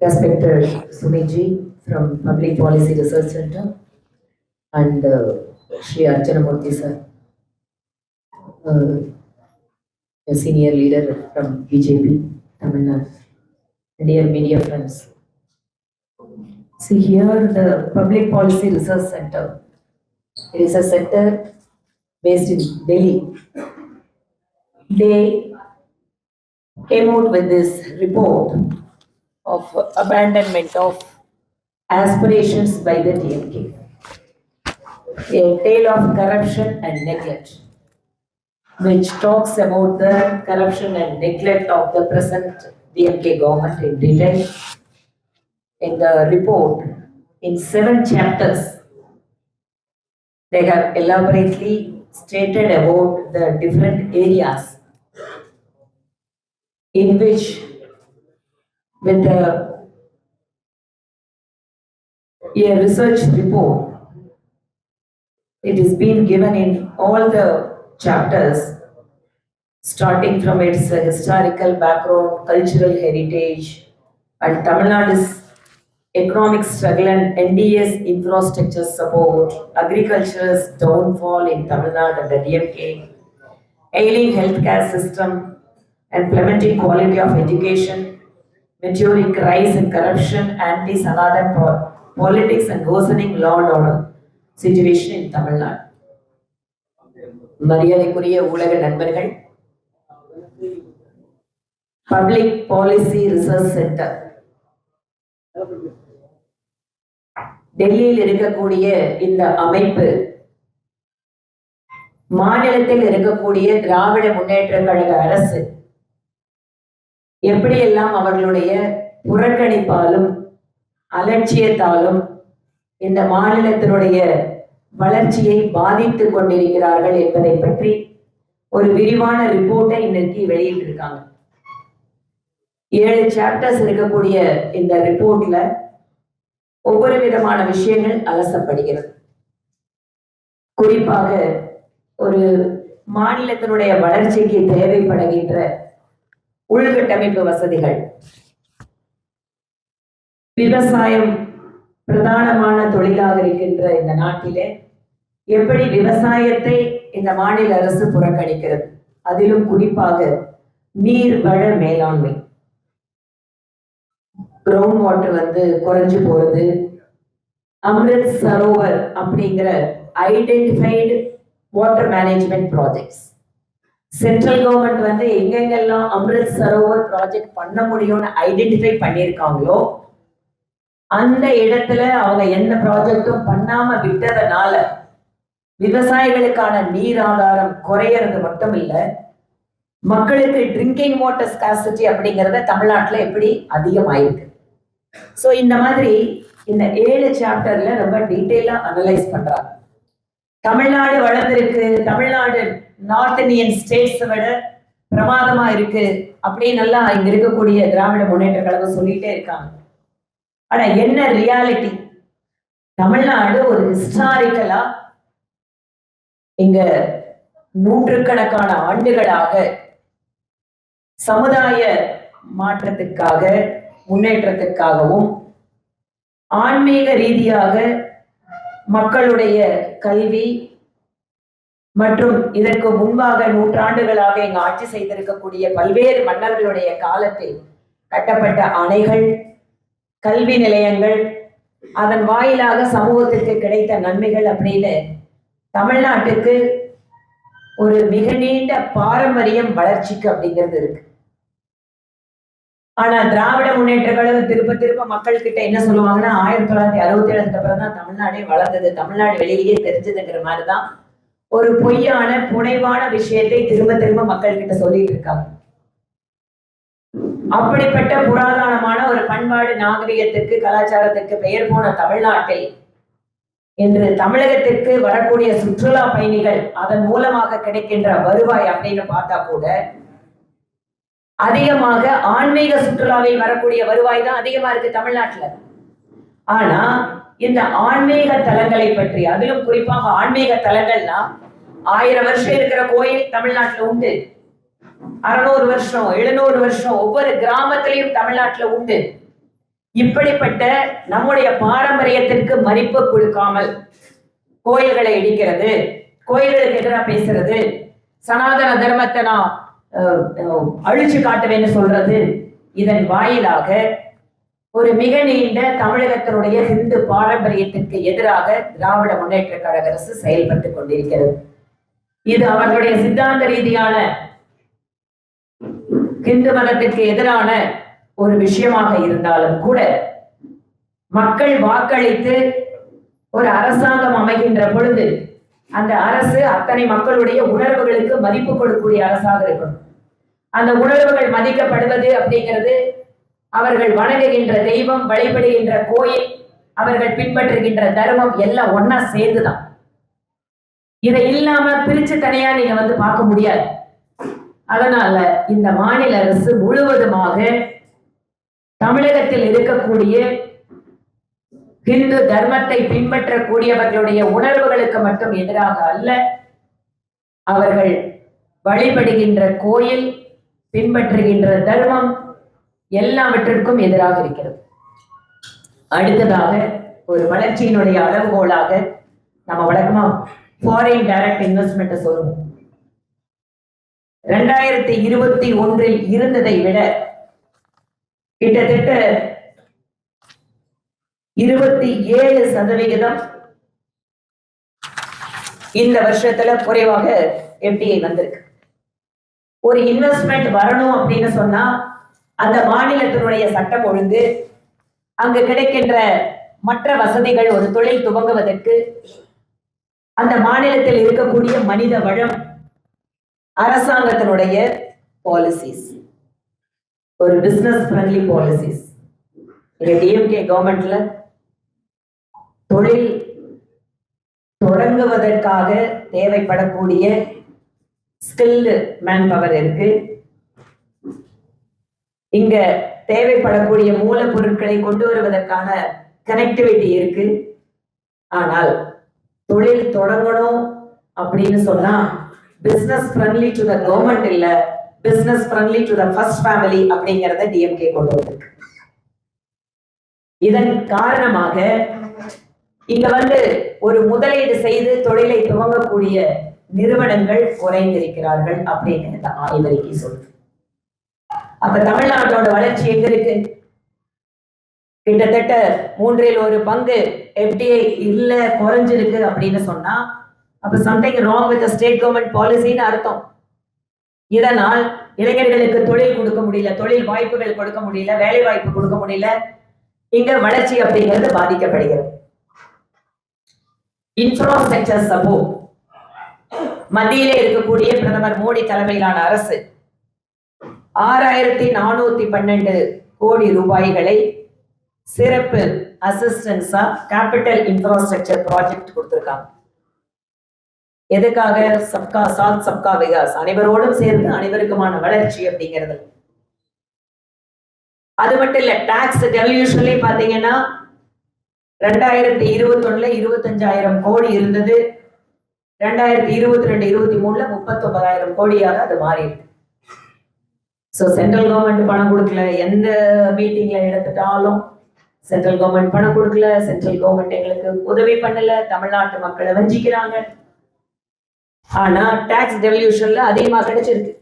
Respected Sumiji from Public Policy Research Center and uh, Sri sir, uh, a senior leader from BJP, Tamil Nadu, dear media friends. See here, the Public Policy Research Center. It is a center based in Delhi. They came out with this report of abandonment of aspirations by the DMK. A tale of corruption and neglect, which talks about the corruption and neglect of the present DMK government in detail. In the report, in seven chapters, they have elaborately stated about the different areas in which with a, research report. It is being given in all the chapters, starting from its historical background, cultural heritage, and Tamil Nadu's economic struggle and NDA's infrastructure support, agriculture's downfall in Tamil Nadu under DMK, ailing healthcare system, and plummeting quality of education, rise in corruption, anti-Sanatan po- politics and worsening law and order situation in Tamil Nadu. மரியாதைக்குரிய ஊடக நண்பர்கள் public policy research centre டெல்லியில் இருக்கக்கூடிய இந்த அமைப்பு மாநிலத்தில் இருக்கக்கூடிய திராவிட முன்னேற்ற கழக அரசு எப்படியெல்லாம் அவர்களுடைய புறக்கணிப்பாலும் அலட்சியத்தாலும் இந்த மாநிலத்தினுடைய வளர்ச்சியை பாதித்துக் கொண்டிருக்கிறார்கள் என்பதை பற்றி ஒரு விரிவான ரிப்போர்ட்டை இன்னைக்கு வெளியிட்டிருக்காங்க. ஏழு சாப்டர்ஸ் இருக்கக்கூடிய இந்த ரிப்போர்ட்ல ஒவ்வொரு விதமான விஷயங்கள் அலசப்படுகிறது. குறிப்பாக ஒரு மாநிலத்தினுடைய வளர்ச்சிக்கு தேவைப்படுகின்ற உள்கட்டமைப்பு வசதிகள். விவசாயம் பிரதானமான தொழிலாக இருக்கின்ற இந்த நாட்டிலே எப்படி விவசாயத்தை இந்த மாநில அரசு புறக்கணிக்கிறது? அதிலும் குறிப்பாக நீர் வள மேலாண்மை. கிரவுண்ட் வாட்டர் வந்து குறைஞ்சு போறது. அம்ரித் சரோவர் அப்படிங்கிற identified water management projects central government வந்து எங்கெங்கெல்லாம் அம்ரித் சரோவர் ப்ராஜெக்ட் பண்ண முடியும்னு ஐடென்டிஃபை பண்ணியிருக்காங்களோ அந்த இடத்துல அவங்க எந்த ப்ராஜெக்டும் பண்ணாம விட்டதனால விவசாயிகளுக்கான நீர் ஆதாரம் குறையறது மட்டும் இல்லை மக்களுக்கு ட்ரிங்கிங் வாட்டர் ஸ்காசிட்டி அப்படிங்கிறத தமிழ்நாட்டில் எப்படி அதிகமாயிருக்கு? ஸோ இந்த மாதிரி இந்த ஏழு சாப்டர்ல ரொம்ப டீட்டெயிலாக அனலைஸ் பண்றாங்க. தமிழ்நாடு வளர்ந்திருக்கு தமிழ்நாடு நார்த் இந்தியன் ஸ்டேட்ஸை விட பிரமாதமா இருக்கு அப்படின்னு எல்லாம் இங்க இருக்கக்கூடிய திராவிட முன்னேற்ற கழகம் சொல்லிட்டே இருக்காங்க. ஆனா என்ன ரியாலிட்டி தமிழ்நாடு ஒரு ஹிஸ்டாரிக்கலா இங்க நூற்றுக்கணக்கான ஆண்டுகளாக சமுதாய மாற்றத்துக்காக முன்னேற்றத்துக்காகவும் ஆன்மீக ரீதியாக மக்களுடைய கல்வி மற்றும் இதற்கு முன்பாக நூற்றாண்டுகளாக இங்கு ஆட்சி செய்திருக்கக்கூடிய பல்வேறு மன்னர்களுடைய காலத்தில் கட்டப்பட்ட அணைகள் கல்வி நிலையங்கள் அதன் வாயிலாக சமூகத்திற்கு கிடைத்த நன்மைகள் அப்படின்னு தமிழ்நாட்டுக்கு ஒரு மிக நீண்ட பாரம்பரியம் வளர்ச்சிக்கு அப்படிங்கிறது இருக்கு. ஆனா திராவிட முன்னேற்ற கழகம் திருப்ப திருப்ப மக்கள் கிட்ட என்ன சொல்லுவாங்கன்னா ஆயிரத்தி தொள்ளாயிரத்தி அறுபத்தி ஏழுக்கு அப்புறம் தான் தமிழ்நாடே வளர்ந்தது தமிழ்நாடு வெளியிலேயே தெரிஞ்சதுங்கிற மாதிரிதான் ஒரு பொய்யான புனைவான விஷயத்தை திரும்ப திரும்ப மக்கள் கிட்ட சொல்லிட்டு இருக்காங்க. அப்படிப்பட்ட புராதனமான ஒரு பண்பாடு நாகரிகத்திற்கு கலாச்சாரத்திற்கு பெயர் போன தமிழ்நாட்டில் இன்று தமிழகத்திற்கு வரக்கூடிய சுற்றுலா பயணிகள் அதன் மூலமாக கிடைக்கின்ற வருவாய் அப்படின்னு பார்த்தா கூட அதிகமாக ஆன்மீக சுற்றுலாவில் வரக்கூடிய வருவாய் தான் அதிகமா இருக்கு தமிழ்நாட்டுல. ஆனா இந்த ஆன்மீக தலங்களை பற்றி. அதிலும் குறிப்பாக ஆன்மீக தலங்கள்னா ஆயிரம் வருஷம் இருக்கிற கோயில் தமிழ்நாட்டுல உண்டு. அறுநூறு வருஷம் எழுநூறு வருஷம் ஒவ்வொரு கிராமத்திலையும் தமிழ்நாட்டுல உண்டு. இப்படிப்பட்ட நம்முடைய பாரம்பரியத்திற்கு மதிப்பு கொடுக்காமல் கோயில்களை இடிக்கிறது கோயில்களுக்கு எதிராக பேசுறது சனாதன தர்மத்தை நான் அழிச்சு காட்டுவேன்னு சொல்றது இதன் வாயிலாக ஒரு மிக நீண்ட தமிழகத்தினுடைய இந்து பாரம்பரியத்திற்கு எதிராக திராவிட முன்னேற்ற கழக அரசு செயல்பட்டு கொண்டிருக்கிறது. இது அவர்களுடைய சித்தாந்த ரீதியான இந்து மதத்திற்கு எதிரான ஒரு விஷயமாக இருந்தாலும் கூட மக்கள் வாக்களித்து ஒரு அரசாங்கம் அமைகின்ற பொழுது அந்த அரசு அத்தனை மக்களுடைய உணர்வுகளுக்கு மதிப்பு கொடுக்கக்கூடிய அரசாக இருக்கணும். அந்த உணர்வுகள் மதிக்கப்படுவது அப்படிங்கிறது அவர்கள் வணங்குகின்ற தெய்வம் வழிபடுகின்ற கோயில் அவர்கள் பின்பற்றுகின்ற தர்மம் எல்லாம் ஒன்னா சேர்ந்துதான். இதை இல்லாம பிரிச்சு தனியா நீங்க வந்து பார்க்க முடியாது. அதனால இந்த மாநில அரசு முழுவதுமாக தமிழகத்தில் இருக்கக்கூடிய ஹிந்து தர்மத்தை பின்பற்றக்கூடியவர்களுடைய உணர்வுகளுக்கு மட்டும் எதிராக அல்ல அவர்கள் வழிபடுகின்ற கோயில் பின்பற்றுகின்ற தர்மம் எல்லாவற்றிற்கும் எதிராக இருக்கிறது. அடுத்ததாக ஒரு வளர்ச்சியினுடைய அளவுகோலாக நம்ம வழக்கமா ஃபாரின் டைரக்ட் இன்வெஸ்ட்மெண்ட் சொல்லுவோம் ரெண்டாயிரத்தி இருபத்தி ஒன்றில் இருந்ததை விட கிட்டத்தட்ட இருபத்தி ஏழு சதவிகிதம் இந்த வருஷத்துல குறைவாக எஃப்டிஐ வந்திருக்கு. ஒரு இன்வெஸ்ட்மெண்ட் வரணும் அப்படின்னு சொன்னா அந்த மாநிலத்தினுடைய சட்டம் ஒழுங்கு அங்கு கிடைக்கின்ற மற்ற வசதிகள் ஒரு தொழில் துவங்குவதற்கு அந்த மாநிலத்தில் இருக்கக்கூடிய மனித வளம் அரசாங்கத்தினுடைய பாலிசிஸ் ஒரு பிசினஸ் ஃப்ரெண்ட்லி பாலிசிஸ் இங்க டிஎம்கே கவர்மெண்ட்ல தொழில் தொடங்குவதற்காக தேவைப்படக்கூடிய ஸ்கில்டு மேன் பவர் இருக்கு. இங்க தேவைப்படக்கூடிய மூலப்பொருட்களை கொண்டு வருவதற்கான கனெக்டிவிட்டி இருக்கு. ஆனால் தொழில் தொடங்கணும் அப்படின்னு சொன்னா business friendly to the government இல்ல business friendly to the first family அப்படிங்கறத டிஎம்கே கொண்டு வந்திருக்கு. இதன் காரணமாக இங்க வந்து ஒரு முதலீடு செய்து தொழிலை துவங்கக்கூடிய நிறுவனங்கள் குறைந்திருக்கிறார்கள் அப்படின்னு இந்த ஆய்வறிக்கை சொல்லுது. அப்ப தமிழ்நாட்டோட வளர்ச்சி எங்க இருக்கு? கிட்டத்தட்ட மூன்றில் ஒரு பங்கு எஃப்டிஐ இல்ல குறைஞ்சிருக்கு அப்படின்னு சொன்னா அப்ப something wrong with state government பாலிசின்னு அர்த்தம். இதனால் இளைஞர்களுக்கு தொழில் கொடுக்க முடியல தொழில் வாய்ப்புகள் கொடுக்க முடியல வேலை வாய்ப்பு கொடுக்க முடியல. இங்க வளர்ச்சி அப்படிங்கிறது பாதிக்கப்படுகிறது. இன்ஃப்ராஸ்ட்ரக்சர் சப்போர்ட் மத்தியிலே இருக்கக்கூடிய பிரதமர் மோடி தலைமையிலான அரசு ஆறாயிரத்தி நானூத்தி பன்னெண்டு கோடி ரூபாய்களை சிறப்பு அசிஸ்டன்ஸா கேபிட்டல் இன்ஃப்ராஸ்ட்ரக்சர் ப்ராஜெக்ட் கொடுத்துருக்காங்க. எதுக்காக? சப்கா சாத் சப்கா விகாஸ். அனைவரோடும் சேர்ந்து அனைவருக்குமான வளர்ச்சி அப்படிங்கிறது. அது மட்டும் இல்ல டாக்ஸ் டெவல்யூஷன்லயும் பாத்தீங்கன்னா ரெண்டாயிரத்தி இருபத்தொன்னுல இருபத்தஞ்சாயிரம் கோடி இருந்தது. ரெண்டாயிரத்தி இருபத்தி ரெண்டு இருபத்தி மூணுல முப்பத்தொன்பதாயிரம் கோடியாக அது மாறி இருக்கு ஸோ சென்ட்ரல் கவர்மெண்ட் பணம் கொடுக்கல. எந்த மீட்டிங்ல எடுத்துட்டாலும் சென்ட்ரல் கவர்மெண்ட் பணம் கொடுக்கல. சென்ட்ரல் கவர்மெண்ட் எங்களுக்கு உதவி பண்ணல. தமிழ்நாட்டு மக்களை வஞ்சிக்கிறாங்க. ஆனா டாக்ஸ் டெவல்யூஷன்ல அதிகமா கிடைச்சிருக்கு.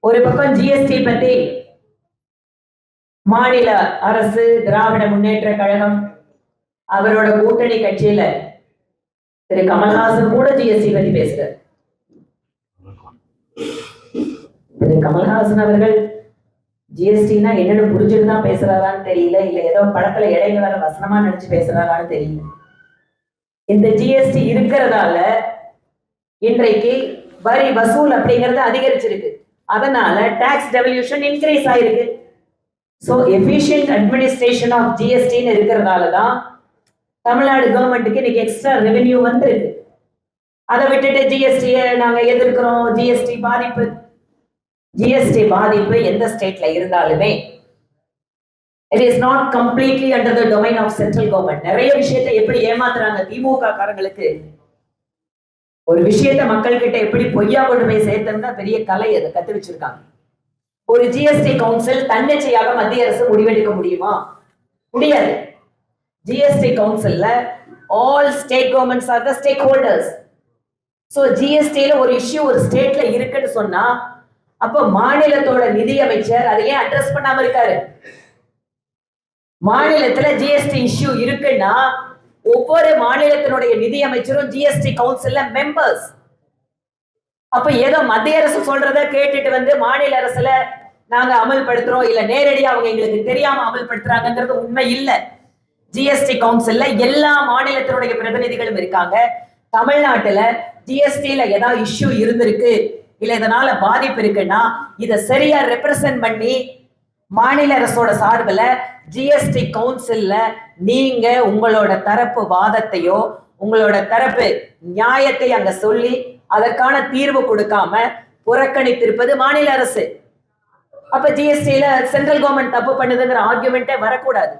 ஒரு பக்கம் ஜிஎஸ்டி பத்தி மாநில அரசு திராவிட முன்னேற்ற கழகம் அவரோட கூட்டணி கட்சியில திரு கமல்ஹாசன் கூட ஜிஎஸ்டி பத்தி பேசுறாரு. திரு கமல்ஹாசன் அவர்கள் ஜிஎஸ்டினா என்னன்னு புரிஞ்சுட்டு தான் பேசுறாரான்னு தெரியல இல்ல ஏதோ படத்துல இடையில வர வசனமா நினைச்சு பேசுறாரான்னு தெரியல. இந்த ஜிஎஸ்டி இருக்கிறதால இன்றைக்கு வரி வசூல் அப்படிங்கிறது அதிகரிச்சிருக்கு. அதனால டாக்ஸ் டெவல்யூஷன் இன்க்ரீஸ் ஆயிருக்கு. ஸோ எஃபிஷியன்ட் அட்மினிஸ்ட்ரேஷன் ஆஃப் ஜிஎஸ்டின்னு இருக்கிறதால தான் தமிழ்நாடு கவர்மெண்ட்டுக்கு இன்னைக்கு எக்ஸ்ட்ரா ரெவென்யூ வந்திருக்கு. அதை விட்டுட்டு ஜிஎஸ்டியை நாங்கள் எதிர்க்கிறோம். ஜிஎஸ்டி பாதிப்பு ஜிஎஸ்டி பாதிப்பு எந்த ஸ்டேட்ல இருந்தாலுமே it is not completely under the domain of central government நிறைய விஷயத்தை எப்படி ஏமாத்துறாங்க திமுக காரங்களுக்கு ஒரு விஷயத்த மக்கள் கிட்ட எப்படி பொய்யா கொண்டு போய் சேர்த்தோம்னா பெரிய கலை அதை கத்து வச்சிருக்காங்க. ஒரு ஜிஎஸ்டி கவுன்சில் தன்னிச்சையாக மத்திய அரசு முடிவெடுக்க முடியுமா? முடியாது. GST கவுன்சில்ல all state governments are the stakeholders so ஜிஎஸ்டியில ஒரு இஷ்யூ ஒரு ஸ்டேட்ல இருக்குன்னு சொன்னா அப்போ மாநிலத்தோட நிதி அமைச்சர் அதை ஏன் அட்ரஸ் பண்ணாம இருக்காரு? மாநிலத்துல ஜிஎஸ்டி இஷ்யூ இருக்குன்னா ஒவ்வொரு மாநிலத்தினுடைய நிதி அமைச்சரும் ஜிஎஸ்டி கவுன்சில்ல மெம்பர்ஸ் அப்ப ஏதோ மத்திய அரசு சொல்றத கேட்டுட்டு வந்து மாநில அரசுல நாங்க அமல்படுத்துறோம் இல்ல நேரடியா அவங்க எங்களுக்கு தெரியாம அமல்படுத்துறாங்கன்றது உண்மை இல்ல. ஜிஎஸ்டி கவுன்சில்ல எல்லா மாநிலத்தினுடைய பிரதிநிதிகளும் இருக்காங்க. தமிழ்நாட்டுல ஜிஎஸ்டில ஏதாவது இஷ்யூ இருந்திருக்கு இல்ல இதனால பாதிப்பு இருக்குன்னா இதை சரியா ரெப்ரசன்ட் பண்ணி மாநில அரசோட சார்பில் ஜிஎஸ்டி கவுன்சில்ல நீங்க உங்களோட தரப்பு வாதத்தையோ உங்களோட தரப்பு நியாயத்தை அங்க சொல்லி அதற்கான தீர்வு கொடுக்காம புறக்கணித்திருப்பது மாநில அரசு. அப்ப ஜிஎஸ்டியில சென்ட்ரல் கவர்மெண்ட் தப்பு பண்ணுதுங்கிற ஆர்குமெண்ட்டே வரக்கூடாது.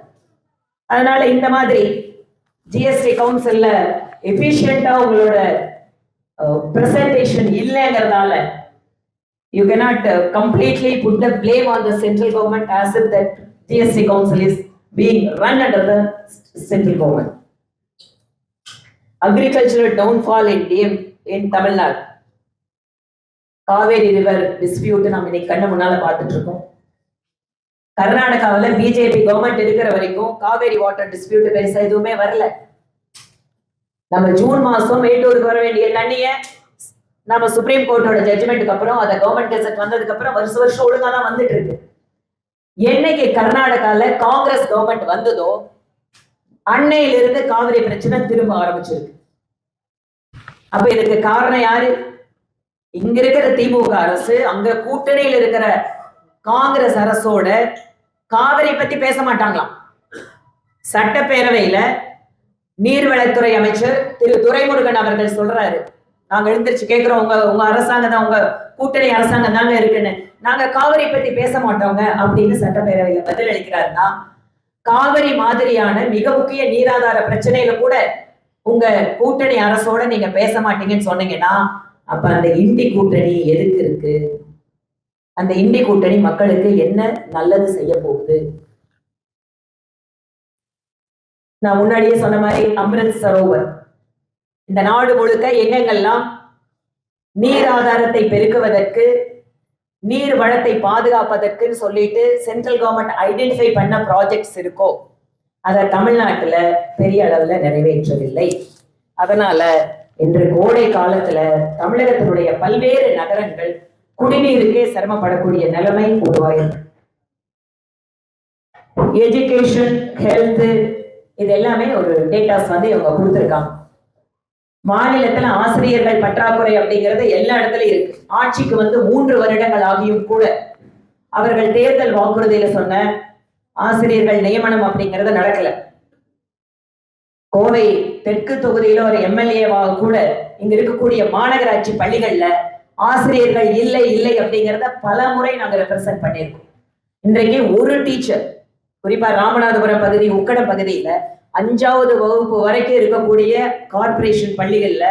அதனால இந்த மாதிரி ஜிஎஸ்டி கவுன்சில்ல எஃபிஷியண்டா உங்களோட presentation இல்லைங்கிறதால you cannot completely put the blame on the central government as if that DSC council is being run under the central government agricultural downfall in TN in Tamil Nadu Cauvery river dispute நம்ம இன்னைக்கு கண்ணு முன்னால பார்த்துட்டு இருக்கோம் கர்நாடகாவில் BJP government இருக்கிற வரைக்கும் Kaveri water dispute பெருசாக எதுவுமே வரல நம்ம ஜூன் மாசம் மேட்டூருக்கு வர வேண்டிய தண்ணிய நம்ம சுப்ரீம் கோர்ட்டோட ஜட்ஜ்மெண்ட்டுக்கு அப்புறம் அதை கவர்மெண்ட் கெசட் வந்ததுக்கு அப்புறம் வருஷ வருஷம் ஒழுங்கா தான் வந்துட்டு இருக்கு. என்னைக்கு கர்நாடகால காங்கிரஸ் கவர்மெண்ட் வந்ததோ அன்னையிலிருந்து காவிரி பிரச்சனை திரும்ப ஆரம்பிச்சிருக்கு. அப்ப இதுக்கு காரணம் யாரு? இங்க இருக்கிற திமுக அரசு அங்க கூட்டணியில் இருக்கிற காங்கிரஸ் அரசோட காவிரி பத்தி பேச மாட்டாங்களாம். சட்டப்பேரவையில நீர்வளத்துறை அமைச்சர் திரு துரைமுருகன் அவர்கள் சொல்றாரு. நாங்க எழுந்திருச்சு கேட்கிறோம் உங்க உங்க அரசாங்கம் தான் உங்க கூட்டணி அரசாங்கம் தாங்க இருக்குன்னு. நாங்க காவிரி பத்தி பேச மாட்டோங்க அப்படின்னு சட்டப்பேரவையில பதில் அளிக்கிறாருன்னா காவிரி மாதிரியான மிக முக்கிய நீராதார பிரச்சனையில கூட உங்க கூட்டணி அரசோட நீங்க பேச மாட்டீங்கன்னு சொன்னீங்கன்னா அப்ப அந்த இண்டி கூட்டணி எதுக்கு இருக்கு? அந்த இண்டி கூட்டணி மக்களுக்கு என்ன நல்லது செய்ய போகுது? நான் முன்னாடியே சொன்ன மாதிரி அமிர்த் சரோவர். இந்த நாடு முழுக்க எங்கெங்கெல்லாம் நீர் ஆதாரத்தை பெருக்குவதற்கு நீர் வளத்தை பாதுகாப்பதற்குன்னு சொல்லிட்டு சென்ட்ரல் கவர்மெண்ட் ஐடென்டிஃபை பண்ண ப்ராஜெக்ட்ஸ் இருக்கோ அதை தமிழ்நாட்டுல பெரிய அளவுல நிறைவேற்றவில்லை. அதனால இன்று கோடை காலத்துல தமிழகத்தினுடைய பல்வேறு நகரங்கள் குடிநீருக்கே சிரமப்படக்கூடிய நிலைமை உருவாயிருக்கு. எஜுகேஷன் ஹெல்த் இது எல்லாமே ஒரு டேட்டாஸ் வந்து இவங்க கொடுத்துருக்காங்க. மாநிலத்துல ஆசிரியர்கள் பற்றாக்குறை அப்படிங்கிறது எல்லா இடத்துலயும் இருக்கு. ஆட்சிக்கு வந்து மூன்று வருடங்கள் ஆகியும் கூட அவர்கள் தேர்தல் வாக்குறுதியில சொன்ன ஆசிரியர்கள் நியமனம் அப்படிங்கறது நடக்கல. கோவை தெற்கு தொகுதியில ஒரு எம்எல்ஏவாக கூட இங்க இருக்கக்கூடிய மாநகராட்சி பள்ளிகள்ல ஆசிரியர்கள் இல்லை இல்லை அப்படிங்கிறத பல முறை நாங்க ரெப்ரசன்ட் பண்ணியிருக்கோம். இன்றைக்கு ஒரு டீச்சர் குறிப்பா ராமநாதபுரம் பகுதி உக்கடம் பகுதியில அஞ்சாவது வகுப்பு வரைக்கும் இருக்கக்கூடிய கார்ப்பரேஷன் பள்ளிகள்ல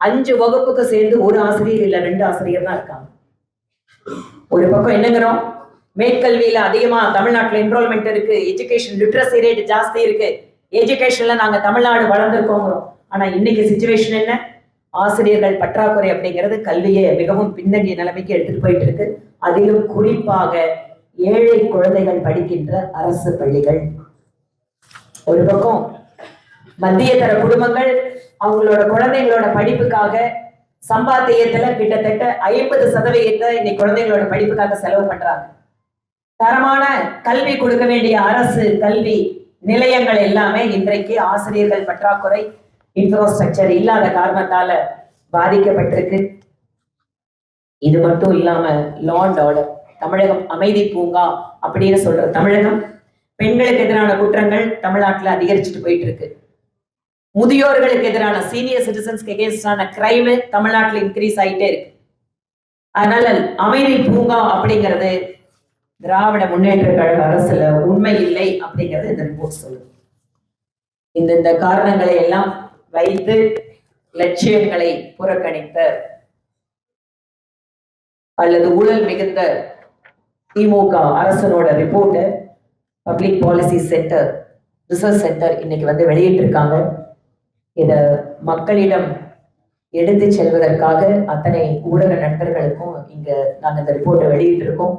அஞ்சு வகுப்புக்கு சேர்ந்து ஒரு ஆசிரியர் இல்ல ரெண்டு ஆசிரியர் தான் இருக்காங்க. ஒரு பக்கம் என்னங்கிறோம்? மேற்கல்வியில அதிகமா தமிழ்நாட்டுல என்ரோல்மெண்ட் இருக்கு எஜுகேஷன் லிட்ரஸி ரேட் ஜாஸ்தி இருக்கு எஜுகேஷன்ல நாங்க தமிழ்நாடு வளர்ந்துருக்கோங்கிறோம். ஆனா இன்னைக்கு சுச்சுவேஷன் என்ன? ஆசிரியர்கள் பற்றாக்குறை அப்படிங்கிறது கல்வியை மிகவும் பின்னங்கிய நிலைமைக்கு எடுத்துட்டு போயிட்டு இருக்கு. அதிலும் குறிப்பாக ஏழை குழந்தைகள் படிக்கின்ற அரசு பள்ளிகள். ஒரு பக்கம் மத்திய தர குடும்பங்கள் அவங்களோட குழந்தைங்களோட படிப்புக்காக சம்பாத்தியத்துல கிட்டத்தட்ட ஐம்பது சதவீதத்தை இன்னைக்கு குழந்தைங்களோட படிப்புக்காக செலவு பண்றாங்க. தரமான கல்வி கொடுக்க வேண்டிய அரசு கல்வி நிலையங்கள் எல்லாமே இன்றைக்கு ஆசிரியர்கள் பற்றாக்குறை இன்ஃப்ராஸ்ட்ரக்சர் இல்லாத காரணத்தால பாதிக்கப்பட்டிருக்கு. இது மட்டும் இல்லாம லாண்ட் ஆர்டர் தமிழகம் அமைதி பூங்கா அப்படின்னு சொல்ற தமிழகம் பெண்களுக்கு எதிரான குற்றங்கள் தமிழ்நாட்டுல அதிகரிச்சுட்டு போயிட்டு இருக்கு முதியோர்களுக்கு எதிரான சீனியர் சிட்டிசன்ஸ்க்கு எகேன்ஸ்டான கிரைம் தமிழ்நாட்டுல இன்க்ரீஸ் ஆயிட்டே இருக்கு. அதனால அமைதி பூங்கா அப்படிங்கிறது திராவிட முன்னேற்ற கழக அரசுல உண்மை இல்லை அப்படிங்கிறது இந்த ரிப்போர்ட் சொல்லுது. இந்த இந்த காரணங்களை எல்லாம் வைத்து லட்சியங்களை புறக்கணித்த அல்லது ஊழல் மிகுந்த திமுக அரசனோட ரிப்போர்ட்டை public policy centre research centre இன்னைக்கு வந்து வெளியிட்டிருக்காங்க. இதை மக்களிடம் எடுத்து செல்வதற்காக அத்தனை ஊடக நண்பர்களுக்கும் இங்கே நாங்கள் இந்த ரிப்போர்ட்டை வெளியிட்டிருக்கோம்.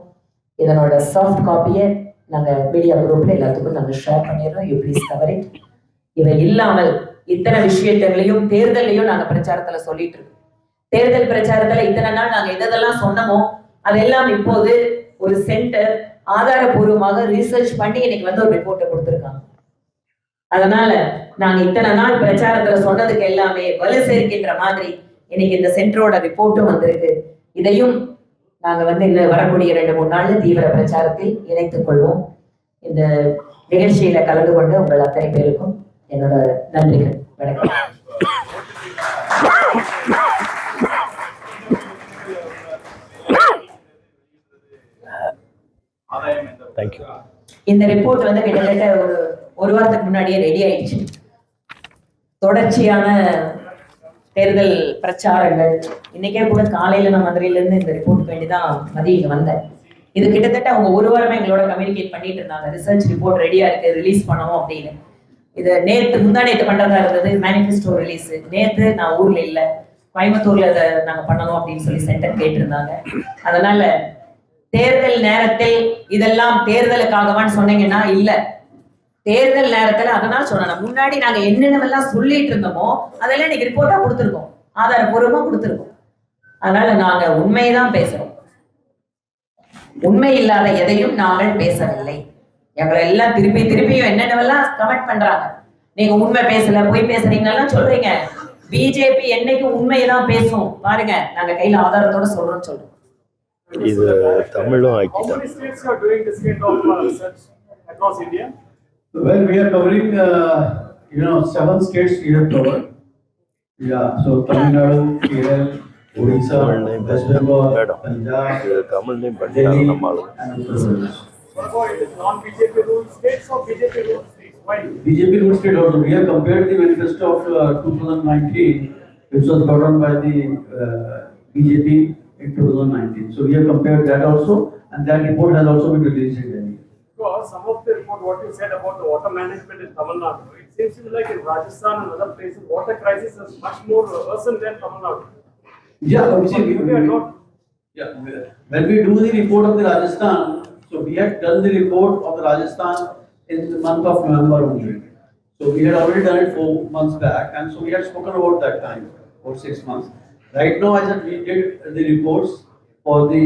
இதனோட சாஃப்ட் காப்பியை நாங்கள் மீடியா குரூப்பில் எல்லாத்துக்கும் நாங்கள் ஷேர் பண்ணிடுறோம். யூ ப்ளீஸ் கவர் இட் இவை இல்லாமல் இத்தனை விஷயங்களையும் தேர்தலையும் நாங்கள் பிரச்சாரத்தில் சொல்லிட்டு இருக்கோம். தேர்தல் பிரச்சாரத்தில் இத்தனை நாள் நாங்கள் எதெல்லாம் சொன்னமோ அதெல்லாம் இப்போது ஒரு சென்டர் ஆதாரபூர்வமாக ரிசர்ச் பண்ணி இன்னைக்கு வந்து ஒரு ரிப்போர்ட்டை கொடுத்துருக்காங்க. அதனால நாங்க இத்தனை நாள் பிரச்சாரத்துல சொன்னதுக்கு எல்லாமே வலு சேர்க்கின்ற மாதிரி இன்னைக்கு இந்த சென்டரோட ரிப்போர்ட்டும் வந்திருக்கு. இதையும் நாங்க வந்து இன்னும் வரக்கூடிய ரெண்டு மூணு நாள்ல தீவிர பிரச்சாரத்தில் இணைத்துக் கொள்வோம். இந்த நிகழ்ச்சியில கலந்து கொண்டு உங்கள் அத்தனை பேருக்கும் என்னோட நன்றிகள். வணக்கம். தேங்க்யூ இந்த ரிப்போர்ட் வந்து கிட்டத்தட்ட ஒரு ஒரு வாரத்துக்கு முன்னாடியே ரெடி ஆயிடுச்சு. தொடர்ச்சியான தேர்தல் பிரச்சாரங்கள். இன்னைக்கே கூட காலையில நான் மதுரையில இருந்து இந்த ரிப்போர்ட் வேண்டிதான் தான் இங்க வந்தேன். இது கிட்டத்தட்ட அவங்க ஒரு வாரமா எங்களோட கம்யூனிகேட் பண்ணிட்டு இருந்தாங்க. ரிசர்ச் ரிப்போர்ட் ரெடியா இருக்கு ரிலீஸ் பண்ணணும் அப்படின்னு. இது நேத்து முந்தா நேத்து பண்றதா இருந்தது மேனிஃபெஸ்டோ ரிலீஸ் நேத்து நான் ஊர்ல இல்ல கோயம்புத்தூர்ல இதை நாங்க பண்ணணும் அப்படின்னு சொல்லி சென்டர் கேட்டிருந்தாங்க. அதனால தேர்தல் நேரத்தில் இதெல்லாம் தேர்தலுக்காகவான்னு சொன்னீங்கன்னா இல்ல. தேர்தல் நேரத்துல அதனால சொல்லணும் முன்னாடி நாங்க என்னென்னவெல்லாம் சொல்லிட்டு இருந்தோமோ அதெல்லாம் இன்னைக்கு ரிப்போர்ட்டா கொடுத்துருக்கோம். ஆதாரபூர்வமா கொடுத்துருக்கோம். அதனால நாங்க உண்மையைதான் பேசுறோம். உண்மை இல்லாத எதையும் நாங்கள் பேசவில்லை. எங்களை எல்லாம் திருப்பி திருப்பியும் என்னென்னவெல்லாம் கமெண்ட் பண்றாங்க. நீங்க உண்மை பேசல போய் பேசுறீங்கலாம் சொல்றீங்க. பிஜேபி என்னைக்கு உண்மையைதான் பேசும். பாருங்க நாங்க கையில ஆதாரத்தோட சொல்றோம்னு சொல்றோம். இது தமிழும் How ஆக்கிட்டேன் many states are doing this kind of uh, research across India? Well, we are covering, uh, you know, seven states we have covered. Yeah, so Tamil Nadu, Kerala, Odisha, தமிழ்லையும் West Bengal, மேடம் Punjab, இது தமிழ்லையும் பண்ணிட்டாங்க Delhi, நம்ம ஆளு and Uttar Pradesh. What about it is non-BJP ruled states or BJP ruled states? Why? BJP ruled state also, we have compared the manifesto of uh, 2019, which was brought on by the uh, BJP in 2019. So we have compared that also, and that report has also been released in Delhi. Because uh, some of the report, what you said about the water management in Tamil Nadu, it seems to me like in Rajasthan and other places, water crisis is much more worsen than Tamil Nadu. Yeah, you see, we, We not, Yeah, when we do the report of the Rajasthan, so we had done the report of the Rajasthan in the month of November only. So we had already done it four months back, and so we had spoken about that time, or six months. Right now, I said we did the reports for the,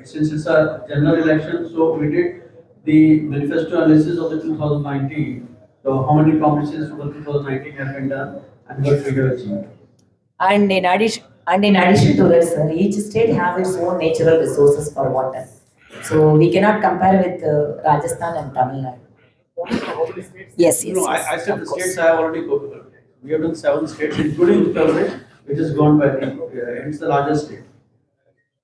uh, since it's a general election, so we did the manifesto analysis of the two thousand nineteen. So how many promises for the two thousand nineteen have been done, and what we have achieved. And in addition, and in addition to this, sir, each state has its own natural resources for water. So we cannot compare with uh, Rajasthan and Tamil Nadu. how many states? Yes, yes, No, I, I said the course. states I have already covered. We have done seven states, including Uttar Pradesh, which is gone by the, uh, it's the largest state.